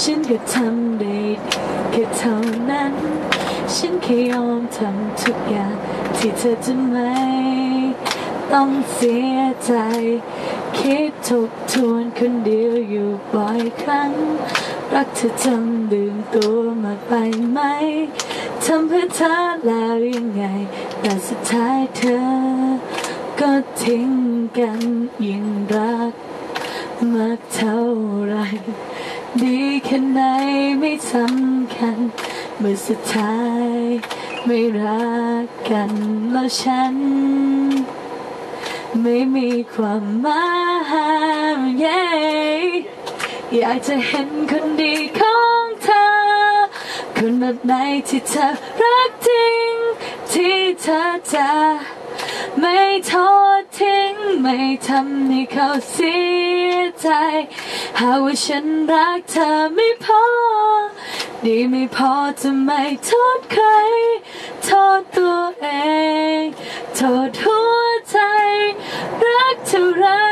ฉันก็ทำได้แค่เท่านั้น ฉันแค่ยอมทำทุกอย่างที่เธอจะไม่ ต้องเสียใจ คิดทบทวนคนเดียวอยู่บ่อยครั้ง รักเธอจนลืมตัวมาไปไหมทำเพื่อเธอแล้วยังไง แต่สุดท้ายเธอ ก็ทิ้งกันยิ่งรักมากเท่าไร ดีแค่ไหนไม่สำคัญ เมื่อสุดท้ายไม่รักกันแล้วฉัน ไม่มีความหมายเย้อยากจะเห็นคนดีของเธอ คนแบบไหนที่เธอรักจริง ที่เธอจะไม่ทอดทิ้ง ไม่ทำให้เขาเสีย ใจ หาว่าฉันรักเธอไม่พอ ดีไม่พอจะไม่โทษใคร โทษตัวเอง โทษหัวใจ รักเท่าไร